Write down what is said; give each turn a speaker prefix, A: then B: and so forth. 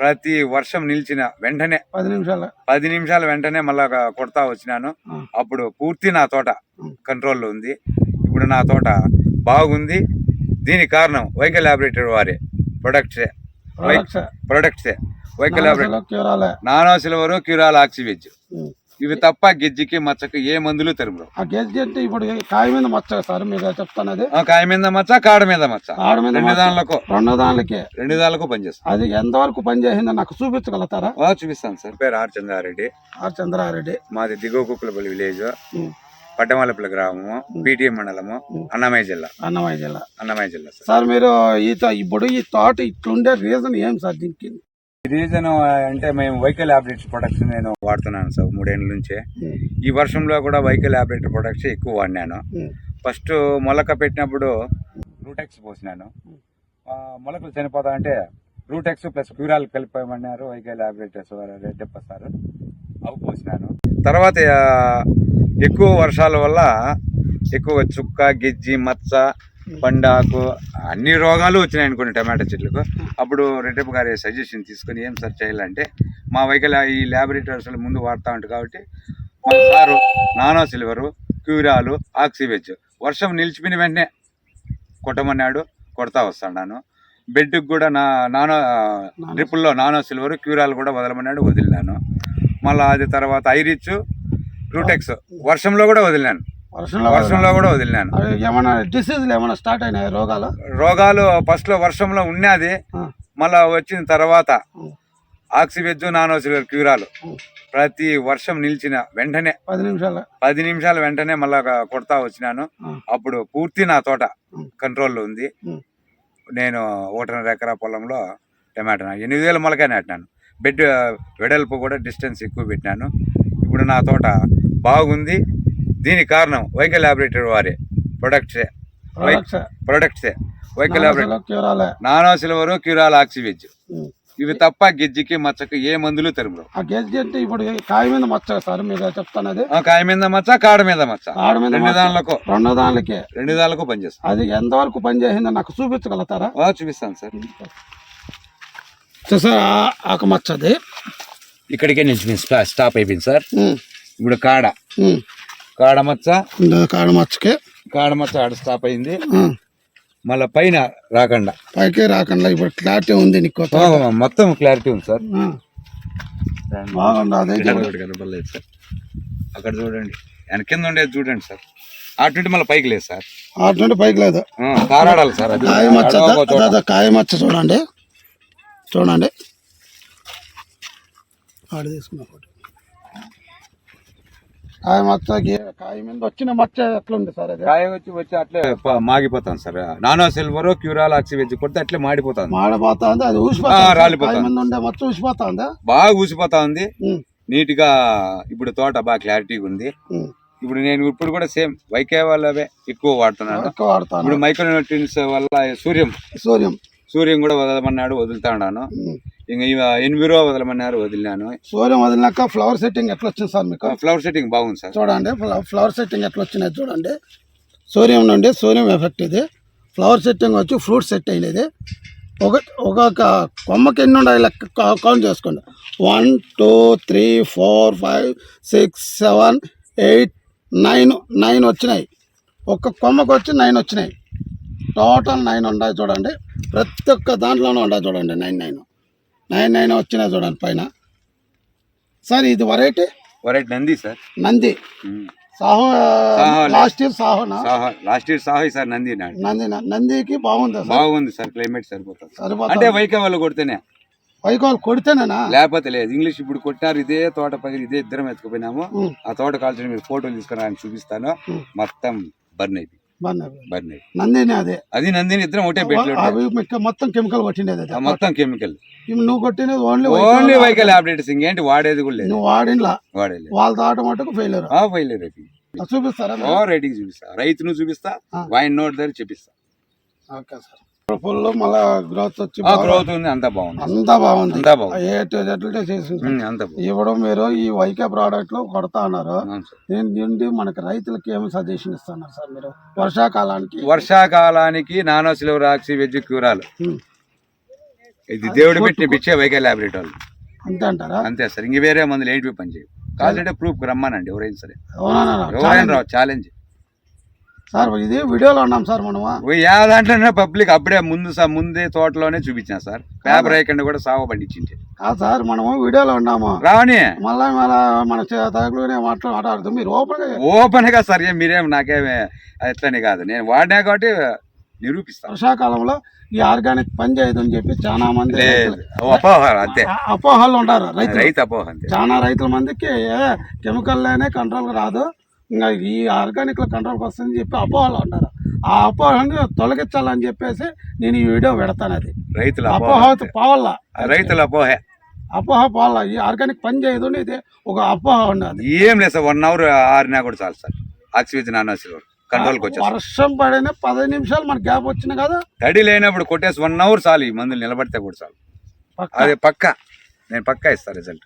A: ప్రతి వర్షం నిలిచిన వెంటనే
B: పది నిమిషాలు.
A: పది నిమిషాల వెంటనే మళ్ళా కొడతా వచ్చినాను. అప్పుడు పూర్తి నా తోట. కంట్రోల్లో ఉంది. ఇప్పుడు నా తోట బాగుంది. దీనికి కారణం వైకల్ ల్యాబొరేటరీ వారే. ప్రొడక్ట్సే.
B: ప్రొడక్ట్స్.
A: వైకల్
B: క్యూరాలే.
A: నానో సిల్వర్ క్యూరాల్ ఆక్సివెజ్. ఇవి తప్ప గిజ్జికి మచ్చకి ఏ మందులు తెరుమురు
B: ఆ గెజ్జి అంటే ఇప్పుడు కాయ మీద మచ్చ సార్ మీరు చెప్తానది.
A: ఆ కాయ మీద మచ్చ కాడ మీద మచ్చ.
B: ఆడ మీద
A: రెండు. దానిలకు.
B: రెండు దానికి
A: రెండు దానిలకు పనిచేస్తాం
B: అది ఎంతవరకు పనిచేసిందో నాకు చూపించగలుగుతారా?
A: చూపిస్తాను సార్. పేరు ఆర్ చంద్రారెడ్డి.
B: ఆర్ చంద్రారెడ్డి.
A: మాది దిగువ కుక్కలపల్లి విలేజ్.
B: ఉం.
A: పట్టమల్లపల్లి గ్రామము పిటిఎం మండలము. అన్నమయ్య జిల్లా.
B: అన్నమయ్య జిల్లా.
A: అన్నమయ్య జిల్లా సార్.
B: మీరు ఈ ఇప్పుడు ఈ తోట ఇట్లుండే రీజన్ ఏం సార్ దీనికి?
A: రీజన్ అంటే మేము వైకల్ ల్యాబొరేటరీ ప్రొడక్ట్స్ నేను వాడుతున్నాను సార్ మూడేళ్ళ నుంచే.
B: ఉం.
A: ఈ వర్షంలో కూడా వైకల్ ల్యాబొరేటరీ ప్రొడక్ట్స్ ఎక్కువ వాడినాను. ఫస్ట్ మొలక పెట్టినప్పుడు రూటెక్స్ పోసినాను. ఆ, మొలకలు చనిపోతా అంటే రూటెక్స్ ప్లస్ క్యూరాల్ కలిపామన్నారు వైకల్ ల్యాబొరేటరీస్ వారు రెడ్డప్ప సార్. అవి పోసినాను. తర్వాత ఎక్కువ వర్షాల వల్ల ఎక్కువ చుక్క గిజ్జి మచ్చ పండాకు అన్ని రోగాలు వచ్చినాయి అనుకోండి టమాటా చెట్లకు. అప్పుడు రెడ్డప్ప గారి సజెషన్ తీసుకొని ఏం సార్ చేయాలంటే మా వైకల్ ఈ ల్యాబొరేటరీస్ ముందు వాడుతూ ఉంటారు కాబట్టి మన సారు నానో సిల్వరు క్యూరాలు ఆక్సివెజ్ వర్షం నిలిచిపోయిన వెంటనే కొట్టమన్నాడు కొడతా వస్తాను బెడ్కి కూడా నా నానో డ్రిప్పుల్లో నానో. సిల్వర్ క్యూరాలు కూడా వదలమన్నాడు వదిలినాను. మళ్ళీ అది తర్వాత ఐరిచ్ రూటెక్స్ వర్షంలో కూడా వదిలినాను.
B: వర్షంలో
A: వర్షంలో కూడా వదిలినాను
B: ఏమైనా డిసీజులు ఏమైనా స్టార్ట్ అయినాయి రోగాలు
A: రోగాలు ఫస్ట్లో వర్షంలో ఉన్నది. మళ్ళా వచ్చిన తర్వాత. ఆక్సివెజ్ నానో సిల్వర్ క్యూరాలు. ప్రతి వర్షం నిలిచిన వెంటనే
B: పది నిమిషాలు
A: పది నిమిషాల వెంటనే మళ్ళా కొడతా వచ్చినాను. అప్పుడు పూర్తి నా తోట. కంట్రోల్లో ఉంది. నేను ఒకటిన్నర ఎకరా పొలంలో టమాటా ఎనిమిది వేల మొలకాయ నాటినాను బెడ్ వెడల్పు కూడా డిస్టెన్స్ ఎక్కువ పెట్టినాను ఇప్పుడు నా తోట బాగుంది దీనికి కారణం వైకల్ ల్యాబొరేటరీ వారే. ప్రొడక్ట్సే.
B: ప్రొడక్ట్స్.
A: ప్రొడక్ట్సే. వైకల్
B: క్యూరాలే.
A: నానో సిల్వర్ క్యూరాల్ ఆక్సివెజ్. ఇవి తప్ప గిజ్జికి మచ్చకి ఏ మందులు తెరుమురు
B: ఆ గెజ్జి అంటే ఇప్పుడు కాయ మీద మచ్చ సార్ మీరు చెప్తానది
A: ఆ కాయ మీద మచ్చ కాడ మీద మచ్చ.
B: ఆడ మీద
A: రెండు. దానిలకు.
B: రెండు దానికి
A: రెండు దానిలకు పనిచేస్తాం
B: అది ఎంతవరకు పనిచేసిందో నాకు చూపించగలుగుతారా?
A: ఆ, చూపిస్తాను సార్.
B: సార్ ఆకు మచ్చ అది
A: ఇక్కడికే నిలిచిపోయింది స్టా- స్టాప్ అయిపోయింది సార్. ఇప్పుడు కాడ.
B: ఉం.
A: కాడ మచ్చ
B: ఇందా కాడ మచ్చకి
A: కాడ మచ్చ ఆడ స్టాప్ అయింది. మళ్ళీ పైన రాకుండా.
B: పైకి రాకుండా ఇప్పుడు క్లారిటీ ఉంది నీకు
A: మొత్తం క్లారిటీ ఉంది సార్. కనపడలేదు సార్. అక్కడ చూడండి. ఆయన కింద ఉండేది చూడండి సార్. అటు నుండి మళ్ళీ పైకి లేదు సార్.
B: అటు నుండి పైకి లేదు.
A: ఆ, తారాడాలి సార్ అది.
B: కాయ మచ్చ
A: అడవ ఒక చోట.
B: అదే కాయ మచ్చ చూడండి. చూడండి. ఆడ తీసుకున్న ఫోటో కాయ మచ్చ గే- కాయ మీద వచ్చిన మచ్చ ఎట్లుంది సార్ అది?
A: కాయ వచ్చి వచ్చి అట్లే ప- మాగిపోతాం సార్. నానో సిల్వర్ క్యూరాల్ ఆక్సివెజ్ కొడితే అట్లే మాడిపోతాం
B: మాడిపోతా ఉంది అది
A: ఆ,
B: ఊసిపోతా
A: రాలిపోతా
B: కాయ మీద ఉండే మచ్చ ఊసిపోతా ఉందా
A: బాగా ఊసిపోతా ఉంది. నీట్గా ఇప్పుడు తోట బాగా క్లారిటీగా ఉంది. ఇప్పుడు నేను ఇప్పుడు కూడా సేమ్ వైకే వాళ్ళవే ఎక్కువ వాడుతున్నాను.
B: ఎక్కువ వాడతాను
A: ఇప్పుడు మైక్రోన్యూట్రియన్స్ వల్ల సూర్యం
B: సూర్యం.
A: సూర్యం కూడా వదలమన్నాడు వదులుతా ఉన్నాను. ఇంకా ఇవ ఎన్విరో వదలమన్నారు వదిలినాను.
B: సూర్యం వదిలినాక ఫ్లవర్ సెట్టింగ్ ఎట్లా వచ్చింది సార్ మీకు?
A: ఫ్లవర్ సెట్టింగ్ బాగుంది సార్.
B: చూడండి ఫ్ల- ఫ్లవర్ సెట్టింగ్ ఎట్లా వచ్చినాయి చూడండి. సూర్యం నుండి సూర్యం ఎఫెక్ట్ ఇది. ఫ్లవర్ సెట్టింగ్ వచ్చి ఫ్రూట్ సెట్ అయినది. ఒక ఒక్కొక్క కొమ్మకి ఎన్ని ఉన్నాయి లెక్క కౌంట్ చేసుకోండి. One two three four five six seven eight nine nine వచ్చినాయి. ఒక్క కొమ్మకి వచ్చి నైన్ వచ్చినాయి. టోటల్ నైన్ ఉన్నాయి చూడండి. ప్రతి ఒక్క దాంట్లోనూ ఉన్నాయి చూడండి నైన్ నైన్ నైన్ నైన్ వచ్చినాయి చూడండి పైన. సార్ ఇది variety
A: variety Nandi sir.
B: Nandi. Saaho last year సాహోనా?
A: సాహా లాస్ట్ ఇయర్ సాహా సార్ నంది
B: నంది నందికి బాగుంది
A: బాగుంది సార్ క్లైమేట్ సరిపోతుంది. అంటే
B: సరిపోతుంది
A: వైకే వాళ్ళు కొడితేనే.
B: వైకోల్ కొడితేనేనా?
A: లేకపోతే లేదు. ఇంగ్లీష్ ఇప్పుడు కొట్టినారు ఇదే తోట పగిలి ఇదే ఇద్దరం ఎత్తుకుపోయినాము. ఆ తోట కాల్చిన మీరు ఫోటోలు తీసుకుని ఆయన చూపిస్తాను. మొత్తం బర్న్ అయిపోయింది.
B: నందిని అదే.
A: అది నందిని ఇద్దరం ఒకటే
B: అవి మొత్తం కెమికల్ కొట్టిండేది
A: మొత్తం కెమికల్.
B: నువ్వు కొట్టినది ఓన్లీ
A: ఓన్లీ వైకల్ అప్డేట్స్ ఇంకేంటి వాడేది కూడా లేదు.
B: నువ్వు వాడినలా?
A: వాడేది
B: వాళ్ళ తోట మటుకు ఫెయిల్యూర్
A: రేటింగ్
B: చూపిస్తారా
A: రేటింగ్ చూపిస్తా. రైతును చూపిస్తా. వైన్ నోట్ దగ్గర చూపిస్తా.
B: Okay sir. ఫుల్ మళ్ళా గ్రోత్ వచ్చి
A: గ్రోత్ ఉంది అంతా బాగుంది.
B: అంతా బాగుంది.
A: అంతా బాగుంది.
B: ఏ టు జెడ్ చేసి ఇప్పుడు మీరు ఈ వైకే ప్రోడక్ట్లో కొడతా
A: సార్.
B: దీని మనకి రైతులకి ఏమి సజెషన్ ఇస్తున్నారు సార్ మీరు? వర్షాకాలానికి?
A: వర్షాకాలానికి నానో సిల్వర్ ఆక్సి వెజ్ క్యూరాలు. ఇది దేవుడు పెట్టిన పిచ్చే వైకల్ ల్యాబొరేటరీ వాళ్ళు
B: అంతే అంటారా?
A: అంతే సార్. ఇంక వేరే మందులు ఏంటి పని చేయవు కావాలంటే ప్రూఫ్ రమ్మనండి ఎవరైనా సరే. ఎవరైనా రావు ఛాలెంజ్
B: సార్ ఇది వీడియోలో ఉన్నాం సార్ మనము.
A: దాంట్లోనే పబ్లిక్ అప్పుడే ముందు సా- ముందే తోటలోనే చూపించాను సార్. పేపర్ అయ్యకుండా కూడా సాగు పండించింటే.
B: కాదు సార్ మనము వీడియోలో ఉన్నాము
A: రావని
B: మళ్ళా మళ్ళా మన తగులునే మాట్లా మాట్లాడుతూ. మీరు ఓపెన్
A: ఓపెన్గా సార్ మీరేం నాకేమే ఎట్లని కాదు. నేను వాడినా కాబట్టి నిరూపిస్తాను.
B: వర్షాకాలంలో ఈ ఆర్గానిక్ పని చేయదు అని చెప్పి చాలా మంది
A: అంతే.
B: అపోహలు ఉంటారు రైతులు.
A: రైతు అపోహ
B: చాలా రైతుల మందికి కెమికల్ లేనే కంట్రోల్ రాదు. ఇంకా ఈ ఆర్గానిక్లో కంట్రోల్ వస్తుందని చెప్పి అపోహలు ఉంటారు ఆ అపోహని తొలగించాలని చెప్పేసి నేను ఈ వీడియో పెడతాను అది.
A: రైతుల అపోహ.
B: పోవాల?
A: రైతుల అపోహే.
B: అపోహ పోవాల? ఈ ఆర్గానిక్ పని చేయదు ఇది ఒక అపోహ ఉన్నది.
A: ఏం లేదు సార్ వన్ అవర్ ఆరినా కూడా చాలు సార్. ఆక్సిజన్ అన్నసి కంట్రోల్కి వచ్చేసి
B: వర్షం పడిన పది నిమిషాలు మనకి గ్యాప్ వచ్చింది కదా?
A: తడి లేనప్పుడు కొట్టేసి వన్ అవర్ చాలు ఈ మందులు నిలబడితే కూడా చాలు. అది పక్క. నేను పక్కా ఇస్తాను రిజల్ట్